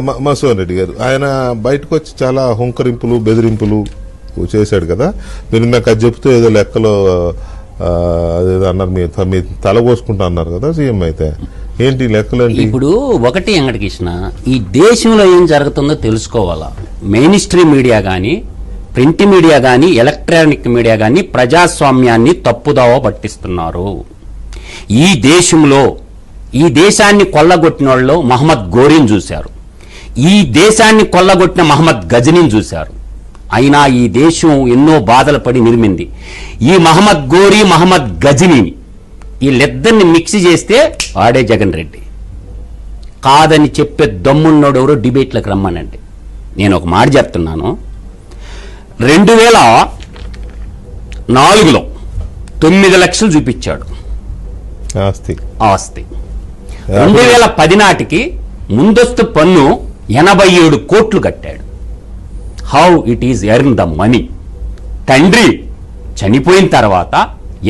మ- రెడ్డి గారు. ఆయన బయటకు వచ్చి చాలా హుంకరింపులు బెదిరింపులు చేశాడు కదా. మీరు నాకు అది చెప్తూ ఏదో లెక్కలో అదేదో అన్నారు మీ త- మీ తల కోసుకుంటా అన్నారు కదా సీఎం అయితే. ఏంటి లెక్కలు ఇప్పుడు ఒకటి వెంకటకృష్ణ ఈ దేశంలో ఏం జరుగుతుందో తెలుసుకోవాలా. మెయిన్ స్ట్రీమ్ మీడియా కానీ ప్రింట్ మీడియా కానీ ఎలక్ట్రానిక్ మీడియా కానీ ప్రజాస్వామ్యాన్ని తప్పుదావ పట్టిస్తున్నారు. ఈ దేశంలో ఈ దేశాన్ని కొల్లగొట్టిన వాళ్ళు మహమ్మద్ గోరీని చూశారు. ఈ దేశాన్ని కొల్లగొట్టిన మహమ్మద్ గజనీని చూశారు. అయినా ఈ దేశం ఎన్నో బాధలు పడి నిర్మింది ఈ మహమ్మద్ గోరీ మహమ్మద్ గజనీని వీళ్ళిద్దరిని మిక్స్ చేస్తే వాడే జగన్ రెడ్డి. కాదని చెప్పే దమ్మున్నోడు ఎవరో డిబేట్లకు రమ్మనండి. నేను ఒక మాట చెప్తున్నాను. రెండు వేల నాలుగులో తొమ్మిది లక్షలు చూపించాడు. ఆస్తి. ఆస్తి. రెండు వేల పది నాటికి ముందస్తు పన్ను ఎనభై ఏడు కోట్లు కట్టాడు. How it is earn the money తండ్రి చనిపోయిన తర్వాత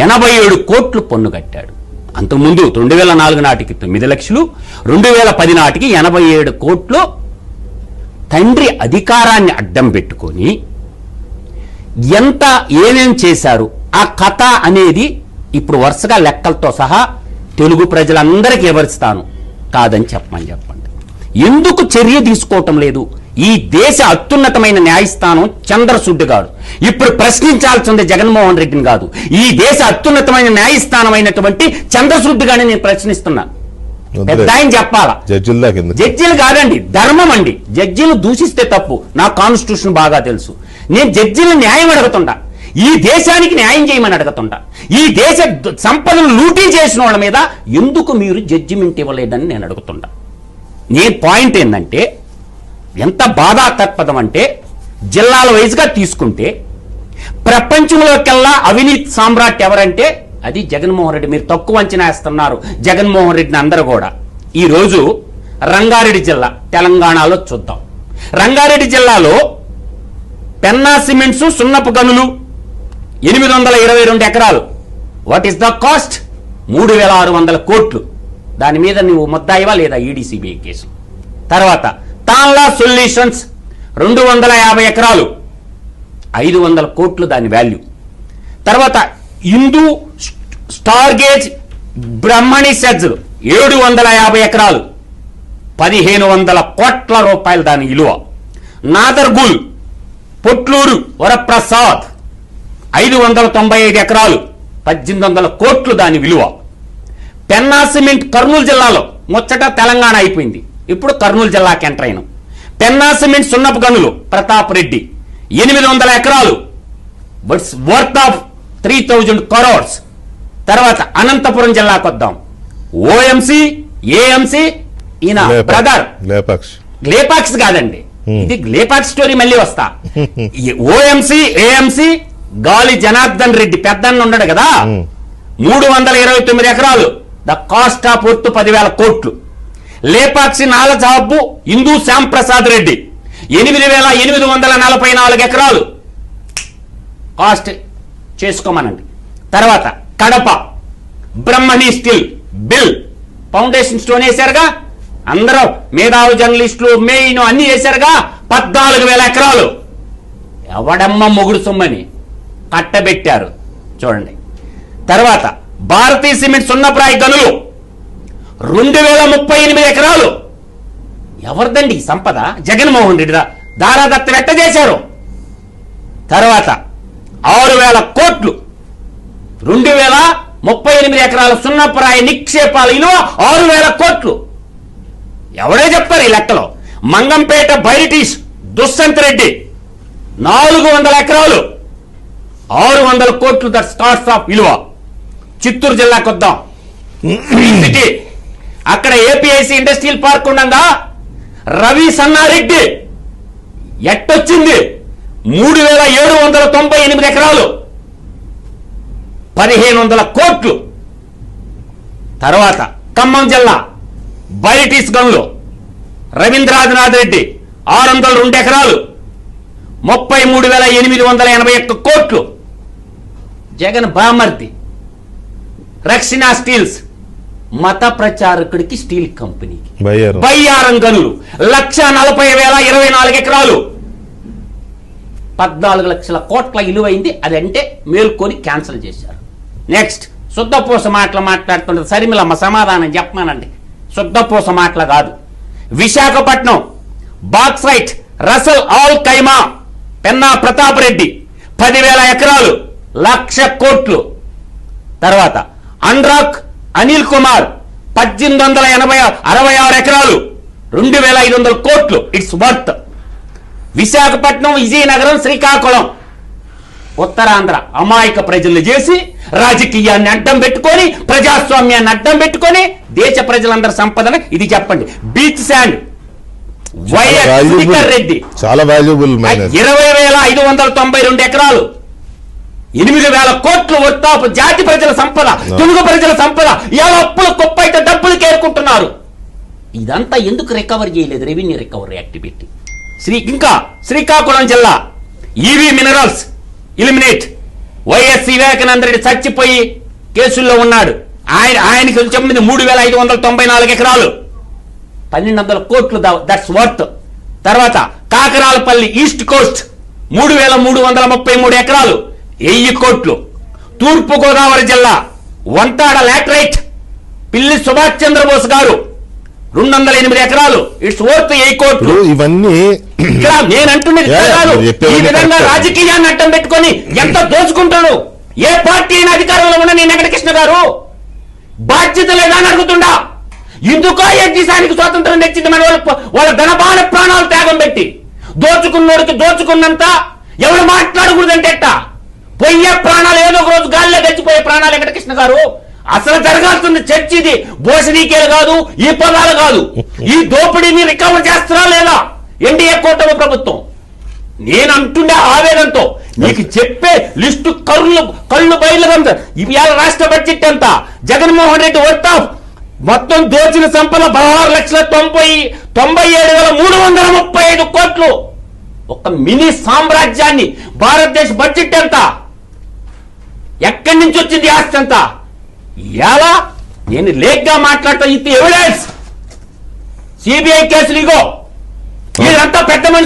ఎనభై ఏడు కోట్లు పన్ను కట్టాడు. అంతకుముందు రెండు వేల నాలుగు నాటికి తొమ్మిది లక్షలు రెండు వేల పది నాటికి ఎనభై ఏడు కోట్లు. తండ్రి అధికారాన్ని అడ్డం పెట్టుకొని ఎంత ఏమేం చేశారు? ఆ కథ అనేది ఇప్పుడు వరుసగా లెక్కలతో సహా తెలుగు ప్రజలందరికీ వివరిస్తాను కాదని చెప్పమని చెప్పండి. ఎందుకు చర్య తీసుకోవటం లేదు? ఈ దేశ అత్యున్నతమైన న్యాయస్థానం చంద్రశుద్ధి గారు. ఇప్పుడు ప్రశ్నించాల్సింది జగన్మోహన్ రెడ్డిని కాదు. ఈ దేశ అత్యున్నతమైన న్యాయస్థానం అయినటువంటి చంద్రశుద్ధి గారిని నేను ప్రశ్నిస్తున్నా. పెద్ద ఆయన చెప్పాలా? జడ్జిల కాదండి ధర్మం అండి. జడ్జీలు దూషిస్తే తప్పు. నా కాన్స్టిట్యూషన్ బాగా తెలుసు. నేను జడ్జీలు న్యాయం అడుగుతుంటా ఈ దేశానికి న్యాయం చేయమని అడుగుతుంటా ఈ దేశ సంపదను లూటీ చేసిన వాళ్ళ మీద ఎందుకు మీరు జడ్జిమెంట్ ఇవ్వలేదని నేను అడుగుతుంటా నేను పాయింట్ ఏంటంటే ఎంత బాధా తత్పదం అంటే జిల్లాల వైజ్గా తీసుకుంటే ప్రపంచంలోకెల్లా అవినీతి సామ్రాట్ ఎవరంటే అది జగన్మోహన్ రెడ్డి. మీరు తక్కువ అంచనా వేస్తున్నారు జగన్మోహన్ రెడ్డిని అందరూ కూడా. ఈ రోజు రంగారెడ్డి జిల్లా తెలంగాణలో చూద్దాం. రంగారెడ్డి జిల్లాలో పెన్నా సిమెంట్స్ సున్నపు గనులు ఎనిమిది వందల ఇరవై రెండు ఎకరాలు. వాట్ ఈస్ ద కాస్ట్ మూడు వేల ఆరు వందల కోట్లు. దాని మీద నువ్వు ముద్దాయివా లేదా ఈడీసీబీ కేసు? తర్వాత తాన్లా సొల్యూషన్స్ రెండు వందల యాభై ఎకరాలు. ఐదు వందల కోట్లు దాని వాల్యూ. తర్వాత హిందూ స్టార్గేజ్ బ్రహ్మణి సెజ్లు ఏడు వందల యాభై ఎకరాలు. పదిహేను వందల కోట్ల రూపాయలు దాని విలువ నాదర్గుల్ పొట్లూరు వరప్రసాద్ ఐదు వందల తొంభై ఐదు ఎకరాలు. పద్దెనిమిది వందల కోట్లు దాని విలువ. పెన్నా సిమెంట్ కర్నూలు జిల్లాలో ముచ్చట తెలంగాణ అయిపోయింది. ఇప్పుడు కర్నూలు జిల్లాకి ఎంటర్ అయినాం. పెన్నా సిమెంట్ సున్నపు గనులు ప్రతాప్ రెడ్డి. ఎనిమిది వందల ఎకరాలు. Buts worth of three thousand crores తర్వాత అనంతపురం జిల్లాకు వద్దాం. ఓఎంసి ఏఎంసి ఈయన బ్రదర్. గ్లేపాక్స్ కాదండి. ఇది గ్లేపాక్స్ స్టోరీ మళ్ళీ వస్తా. ఓఎంసి ఏఎంసి గాలి జనార్దన్ రెడ్డి పెద్దన్న ఉన్నాడు కదా. Hmm. మూడు వందల ఇరవై తొమ్మిది ఎకరాలు. ద కాస్ట్ ఆఫ్ వర్త్ పదివేల కోట్లు. లేపాక్షి నాలజాబు హిందూ శ్యామ్ ప్రసాద్ రెడ్డి. ఎనిమిది వేల ఎనిమిది వందల నలభై నాలుగు ఎకరాలు. కాస్ట్ చేసుకోమనండి. తర్వాత Kadapa. Brahmani still bill. Foundation stone వేశారుగా. అందరూ మేధావు జర్నలిస్టులు మెయిన్ అన్ని వేశారుగా. పద్నాలుగు వేల ఎకరాలు. ఎవడమ్మ మొగుడు సొమ్మని కట్టబెట్టారు. చూడండి. తర్వాత భారతీయ సిమెంట్ సున్నప్రాయ గనులు. రెండు వేల ముప్పై ఎనిమిది ఎకరాలు. ఎవరిదండి ఈ సంపద? జగన్మోహన్ రెడ్డిదా? దారాదత్త వెట్ట చేశారు? తర్వాత ఆరు వేల కోట్లు. రెండు వేల ముప్పై ఎనిమిది ఎకరాల సున్నప్రాయ నిక్షేపాల విలువ ఆరు వేల కోట్లు. ఎవడే చెప్తారు ఈ లెక్కలో? మంగంపేట బైరిటీష్ దుష్యంత్ రెడ్డి. నాలుగు వందల ఎకరాలు. ఆరు వందల కోట్లు దట్ స్టార్ట్స్ ఆఫ్ విలువ చిత్తూరు జిల్లాకు వద్దాం సిటీ అక్కడ ఏపీఐసి ఇండస్ట్రియల్ పార్క్ ఉండగా రవి సన్నారెడ్డి ఎట్టొచ్చింది? మూడు వేల ఏడు వందల తొంభై ఎనిమిది ఎకరాలు. పదిహేను వందల కోట్లు. తర్వాత ఖమ్మం జిల్లా బైటిస్ గన్లు. రవీంద్రనాథ్ రెడ్డి ఆరు వందల రెండు ఎకరాలు. ముప్పై మూడు వేల ఎనిమిది వందల ఎనభై ఒక్క కోట్లు. జగన్ బామర్ది. రక్షణ స్టీల్స్. మత ప్రచారకుడికి స్టీల్ కంపెనీకి. బయ్యారం. గనులు లక్ష నలభై వేల ఇరవై నాలుగు ఎకరాలు. పద్నాలుగు లక్షల కోట్ల విలువైంది అది అంటే మేల్కొని క్యాన్సిల్ చేశారు. నెక్స్ట్ శుద్ధపూస మాటలు మాట్లాడుతుంటే సరిమిలమ్మ సమాధానం చెప్పమానండి శుద్ధపూస మాటలు కాదు. విశాఖపట్నం బాక్సైట్ రసల్ ఆల్ కైమా పెన్నా ప్రతాప్ రెడ్డి పదివేల ఎకరాలు లక్ష కోట్లు. తర్వాత అన్రాక్ అనిల్ కుమార్ పద్దెనిమిది వందల ఎనభై అరవై ఆరు ఎకరాలు రెండు వేల ఐదు వందల కోట్లు. ఇట్స్ వర్త్ విశాఖపట్నం విజయనగరం శ్రీకాకుళం ఉత్తరాంధ్ర అమాయక ప్రజలు చేసి రాజకీయాన్ని అడ్డం పెట్టుకొని ప్రజాస్వామ్యాన్ని అడ్డం పెట్టుకొని దేశ ప్రజలందరి సంపదను ఇది చెప్పండి. బీచ్ శాండ్ వైఎస్ రెడ్డి చాలా ఇరవై వేల ఐదు వందల తొంభై రెండు ఎకరాలు. ఎనిమిది వేల కోట్లు వర్తాపు జాతి ప్రజల సంపద తెలుగు ప్రజల సంపద ఎలా అప్పులు కుప్ప అయితే డబ్బులు కేరుకుంటున్నారు. ఇదంతా ఎందుకు రికవర్ చేయలేదు? రెవెన్యూ రికవరీ యాక్టివిటీ శ్రీ ఇంకా శ్రీకాకుళం జిల్లా EV minerals eliminate YS Vivekananda Reddy చచ్చిపోయి కేసుల్లో ఉన్నాడు. ఆయన ఆయనకి చెప్పింది మూడు వేల ఐదు వందల తొంభై నాలుగు ఎకరాలు. పన్నెండు వందల కోట్లు దట్స్ వర్త్ తర్వాత కాకరాలపల్లి ఈస్ట్ కోస్ట్ మూడు వేల మూడు వందల ముప్పై మూడు ఎకరాలు. వెయ్యి కోట్లు. తూర్పు గోదావరి జిల్లా వంతాడ లాటరైట్ పిల్లి సుభాష్ చంద్రబోస్ గారు రెండు వందల ఎనిమిది ఎకరాలు. ఇట్స్ వర్త్ వెయ్యి కోట్లు. ఇవన్నీ ఇక్కడ నేను అంటున్నది కాదు. ఈ విధంగా. రాజకీయాన్ని అడ్డం పెట్టుకొని ఎంత దోచుకుంటాడు? ఏ పార్టీ అయినా అధికారంలో ఉన్న నేను వెంకటకృష్ణ గారు? బాధ్యత లేదా అని అడుగుతుండా? ఎందుకో ఈ దేశానికి స్వాతంత్రం తెచ్చింది మన వాళ్ళ వాళ్ళ ధనబాల ప్రాణాలు త్యాగం పెట్టి. దోచుకున్నోడికి దోచుకున్నంత ఎవరు మాట్లాడకూడదంటే ఎట్టా పోయే ప్రాణాలు ఏదో ఒక రోజు గాల్లో గడిచిపోయే ప్రాణాలు వెంకటకృష్ణ గారు. అసలు జరగాల్సిన చర్చ ఇది. భోషణీకేలు కాదు ఈ పదాలు కాదు. ఈ దోపిడీని రికవర్ చేస్తారా లేదా? ఎన్డీఏ కూటమి ప్రభుత్వం. నేను అంటుండే ఆవేదనతో. నీకు చెప్పే లిస్టు కళ్ళు కళ్ళు బయలుగా ఇవాళ రాష్ట్ర బడ్జెట్ ఎంత? జగన్మోహన్ రెడ్డి వర్త్ ఆఫ్ మొత్తం దోచిన సంపద పదహారు లక్షల తొంభై తొంభై ఏడు వేల మూడు వందల ముప్పై ఐదు కోట్లు ఒక మినీ సామ్రాజ్యాన్ని భారతదేశ బడ్జెట్ ఎంత ఎక్కడి నుంచి వచ్చింది ఆస్తి అంతా? ఎలా నేను లేక్గా మాట్లాడతా ఇది ఎవిడెన్స్ సిబిఐ కేసులు ఇగో. మీరంతా పెద్ద మనిషి